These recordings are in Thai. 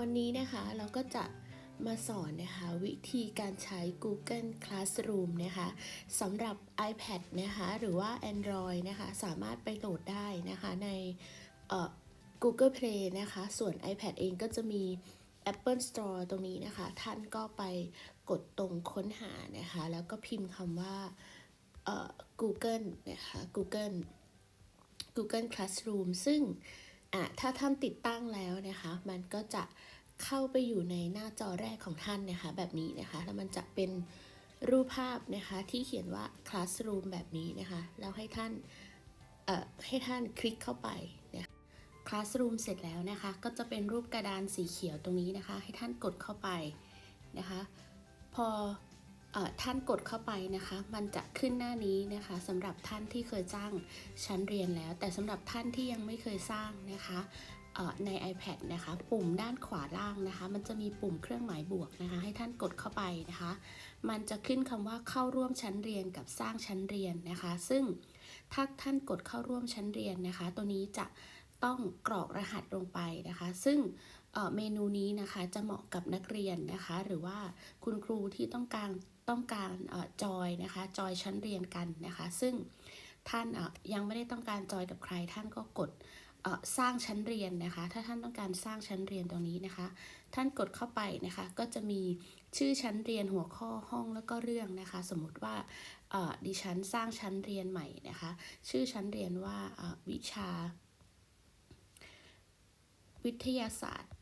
วันนี้นะคะเราก็จะมาสอนนะคะวิธีการใช้ Google Classroom นะคะสำหรับ iPad นะคะหรือว่า Android นะคะสามารถไปโหลดได้นะคะใน Google Play นะคะ ส่วน iPad เองก็จะมี Apple Store ตรงนี้นะคะ ท่านก็ไปกดตรงค้นหานะคะ แล้วก็พิมพ์คำว่า Google นะคะ Google Google Classroom ซึ่ง อะถ้าท่านติดตั้งแล้วนะคะ มันก็จะเข้าไปอยู่ในหน้าจอแรกของท่านนะคะ แบบนี้นะคะ แล้วมันจะเป็นรูปภาพนะคะที่เขียนว่า Classroom แบบนี้นะคะ แล้วให้ท่านเอ่อให้ท่านคลิกเข้าไปนะคะ Classroom เสร็จแล้วนะคะ ก็จะเป็นรูปกระดานสีเขียวตรงนี้นะคะ ให้ท่านกดเข้าไปนะคะ พอเออ ท่านกดเข้าไปนะคะ มันจะขึ้นหน้านี้นะคะสำหรับท่านที่เคยสร้างชั้นเรียนแล้ว แต่สำหรับท่านที่ยังไม่เคยสร้างนะคะใน iPad นะคะ ปุ่มด้านขวาล่างนะคะ มันจะมีปุ่มเครื่องหมายบวกนะคะ ให้ท่านกดเข้าไปนะคะ มันจะขึ้นคำว่าเข้าร่วมชั้นเรียนกับสร้างชั้นเรียนนะคะ ซึ่งถ้าท่านกดเข้าร่วมชั้นเรียนนะคะ ตัวนี้จะต้องกรอกรหัสลงไปนะคะ ซึ่ง เมนูนี้นะคะจะเหมาะกับนักเรียนนะคะ หรือว่าคุณครูที่ต้องการต้องการอจอยนะคะจอยชั้นเรียนกันนะคะ ซึ่งท่านยังไม่ได้ต้องการจอยกับใคร ท่านก็กดสร้างชั้นเรียนนะคะ ถ้าท่านต้องการสร้างชั้นเรียนตรงนี้นะคะ ท่านกดเข้าไปนะคะ ก็จะมีชื่อชั้นเรียนหัวข้อห้องแล้วก็เรื่องนะคะ สมมติว่าดิฉันสร้างชั้นเรียนใหม่นะคะ ชื่อชั้นเรียนว่าวิชา วิทยาศาสตร์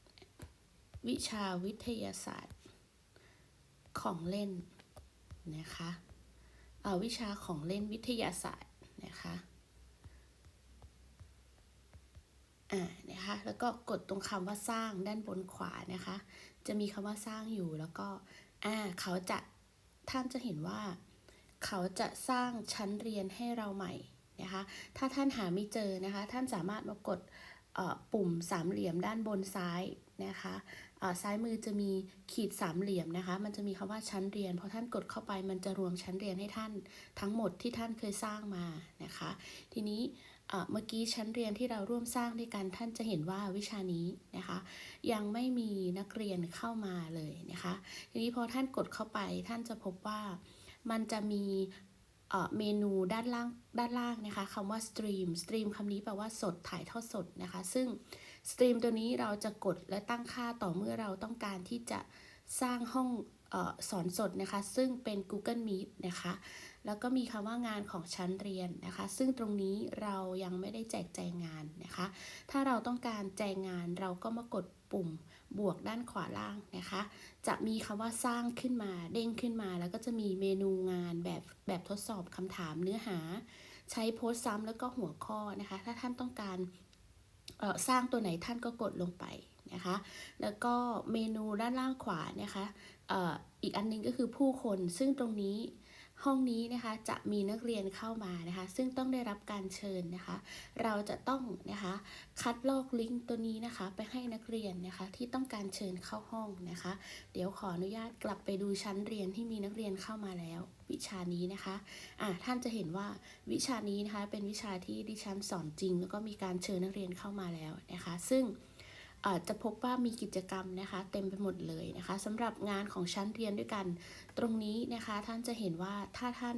วิชาวิทยาศาสตร์ ของเล่นนะคะเอ่อวิชาของเล่นวิทยาศาสตร์นะคะอ่านะคะแล้วก็กดตรงคำว่าสร้างด้านบนขวานะคะ จะมีคำว่าสร้างอยู่แล้วก็อ่าเขาจะท่านจะเห็นว่า เขาจะสร้างชั้นเรียนให้เราใหม่นะคะถ้าท่านหาไม่เจอนะคะ ท่านสามารถมากดเอ่อปุ่มสามเหลี่ยมด้านบนซ้ายนะคะ ซ้ายมือจะมีขีดสามเหลี่ยมนะคะ มันจะมีคำว่าชั้นเรียนพอท่านกดเข้าไปมันจะรวมชั้นเรียนให้ท่านทั้งหมดที่ท่านเคยสร้างมานะคะ ทีนี้เมื่อกี้ชั้นเรียนที่เราร่วมสร้างด้วยกันท่านจะเห็นว่าวิชานี้นะคะ ยังไม่มีนักเรียนเข้ามาเลยนะคะ ทีนี้พอท่านกดเข้าไปท่านจะพบว่ามันจะมีเมนูด้านล่างด้านล่างนะคะคำว่า stream stream คำนี้แปลว่าสดถ่ายทอดสดนะคะ ซึ่ง สตรีมตัวนี้เราจะกดและตั้งค่าต่อเมื่อเราต้องการที่จะสร้างห้องออสอนสดนะคะ ซึ่งเป็น Google Meet นะคะ แล้วก็มีคำว่างานของชั้นเรียนนะคะ ซึ่งตรงนี้เรายังไม่ได้แจกแจงงานนะคะ ถ้าเราต้องการแจงงานเราก็มากดปุ่มบวกด้านขวาล่างนะคะ จะมีคำว่าสร้างขึ้นมาเด้งขึ้นมา แล้วก็จะมีเมนูงานแบบแบบทดสอบคำถามเนื้อหา ใช้โพสต์ซ้ำแล้วก็หัวข้อนะคะ ถ้าท่านต้องการ สร้างตัวไหนท่านก็กดลงไปนะคะ แล้วก็เมนูด้านล่างขวานะคะอ,อ,อีกอันหนึงก็คือผู้คนซึ่งตรงนี้ ห้องนี้นะคะจะมีนักเรียนเข้ามานะคะ ซึ่งต้องได้รับการเชิญนะคะ เราจะต้องนะคะคัดลอกลิงก์ตัวนี้นะคะ ไปให้นักเรียนนะคะที่ต้องการเชิญเข้าห้องนะคะ เดี๋ยวขออนุญาตกลับไปดูชั้นเรียนที่มีนักเรียนเข้ามาแล้ว วิชานี้นะคะอะท่านจะเห็นว่าวิชานี้นะคะเป็นวิชาที่ดิฉันสอนจริง แล้วก็มีการเชิญนักเรียนเข้ามาแล้วนะคะ ซึ่ง จะพบว่ามีกิจกรรมนะคะ เต็มไปหมดเลยนะคะสำหรับงานของชั้นเรียนด้วยกัน ตรงนี้นะคะท่านจะเห็นว่าถ้าท่าน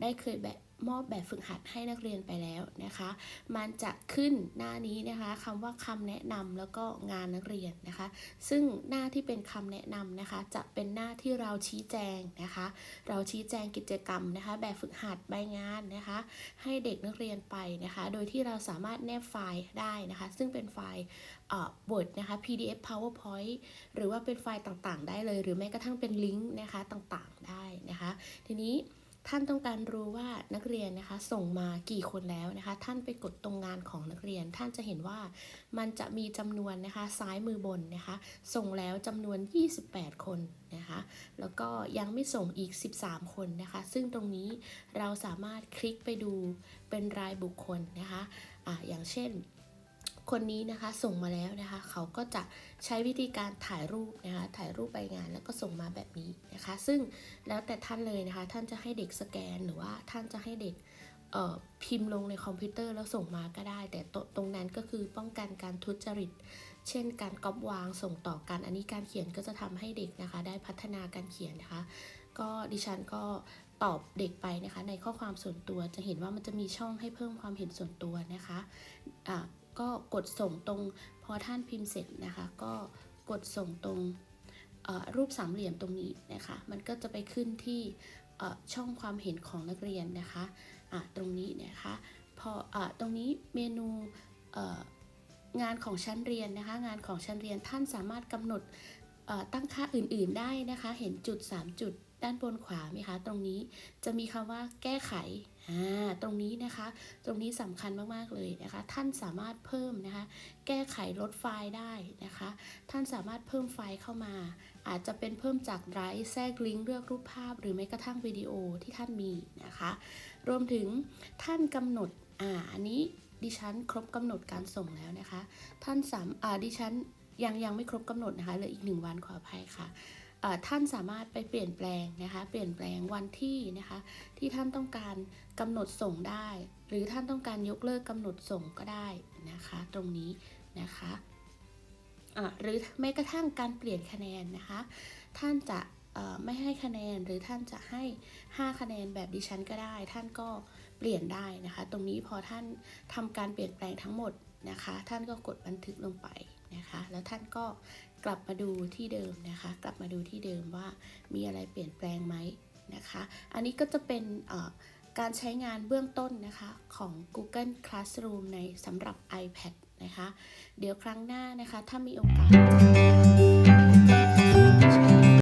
ได้เคยแบบ มอบแบบฝึกหัดให้นักเรียนไปแล้วนะคะ มันจะขึ้นหน้านี้นะคะคำว่าคำแนะนำแล้วก็งานนักเรียนนะคะ ซึ่งหน้าที่เป็นคำแนะนำนะคะ จะเป็นหน้าที่เราชี้แจงนะคะ เราชี้แจงกิจกรรมนะคะ แบบฝึกหัดใบงานนะคะ ให้เด็กนักเรียนไปนะคะ โดยที่เราสามารถแนบไฟล์ได้นะคะ ซึ่งเป็นไฟล์เอ่อ Word นะคะ PDF PowerPoint หรือว่าเป็นไฟล์ต่างๆ ได้เลย หรือแม้กระทั่งเป็นลิงก์นะคะต่างๆ ได้นะคะ ทีนี้ ท่านต้องการรู้ว่านักเรียนนะคะ ส่งมากี่คนแล้วนะคะ ท่านไปกดตรงงานของนักเรียน ท่านจะเห็นว่ามันจะมีจำนวนนะคะ ซ้ายมือบนนะคะ ส่งแล้วจำนวน 28 คนนะคะ แล้วก็ยังไม่ส่งอีก 13 คนนะคะ ซึ่งตรงนี้เราสามารถคลิกไปดูเป็นรายบุคคลนะคะอ่าอย่างเช่น คนนี้นะคะส่งมาแล้วนะคะ เขาก็จะใช้วิธีการถ่ายรูปนะคะ ถ่ายรูปใบงานแล้วก็ส่งมาแบบนี้นะคะ ซึ่งแล้วแต่ท่านเลยนะคะ ท่านจะให้เด็กสแกนหรือว่าท่านจะให้เด็กพิมพ์ลงในคอมพิวเตอร์แล้วส่งมาก็ได้ แต่ตรงนั้นก็คือป้องกันการทุจริต เช่น การก๊อปวางส่งต่อกันอันนี้การเขียนก็จะทำให้เด็กนะคะ ได้พัฒนาการเขียนนะคะ ก็ดิฉันก็ตอบเด็กไปนะคะ ในข้อความส่วนตัวจะเห็นว่ามันจะมีช่องให้เพิ่มความเห็นส่วนตัวนะคะอะ ก็กดส่งตรงพอท่านพิมพ์เสร็จนะคะ ก็กดส่งตรงรูปสามเหลี่ยมตรงนี้นะคะ มันก็จะไปขึ้นที่ช่องความเห็นของนักเรียนนะคะะตรงนี้นะคะพออตรงนี้เมนูงานของชั้นเรียนนะคะ งานของชั้นเรียนท่านสามารถกำหนดตั้งค่าอื่นๆได้นะคะ เห็นจุด 3 จุดด้านบนขวาไหมคะ ตรงนี้จะมีคำว่าแก้ไข อ่าตรงนี้นะคะ ตรงนี้สำคัญมากๆเลยนะคะ ท่านสามารถเพิ่มนะคะ แก้ไขลดไฟล์ได้นะคะ ท่านสามารถเพิ่มไฟล์เข้ามา อาจจะเป็นเพิ่มจากไดรฟ์แทรกลิงก์เลือกรูปภาพ หรือแม้กระทั่งวิดีโอที่ท่านมีนะคะ รวมถึงท่านกำหนดอ่าอันนี้ดิฉันครบกำหนดการส่งแล้วนะคะ ท่านสามอ่าดิฉันยังยังไม่ครบกำหนดนะคะเหลืออีกหนึ่งวันขออภัยค่ะ ท่านสามารถไปเปลี่ยนแปลงนะคะ เปลี่ยนแปลงวันที่นะคะ ที่ท่านต้องการกำหนดส่งได้ หรือท่านต้องการยกเลิกกำหนดส่งก็ได้นะคะ ตรงนี้นะคะะหรือแม้กระทั่งการเปลี่ยนคะแนนนะคะ ท่านจะไม่ให้คะแนนหรือท่านจะให้ 5 คะแนนแบบดิฉันก็ได้ ท่านก็เปลี่ยนได้นะคะ ตรงนี้พอท่านทำการเปลี่ยนแปลงทั้งหมดนะคะ ท่านก็กดบันทึกลงไปนะคะ แล้วท่านก็ กลับมาดูที่เดิมนะคะ กลับมาดูที่เดิมว่ามีอะไรเปลี่ยนแปลงไหมนะคะ อันนี้ก็จะเป็นการใช้งานเบื้องต้นนะคะของ Google Classroom ในสำหรับ iPad นะคะ เดี๋ยวครั้งหน้านะคะ ถ้ามีโอกาส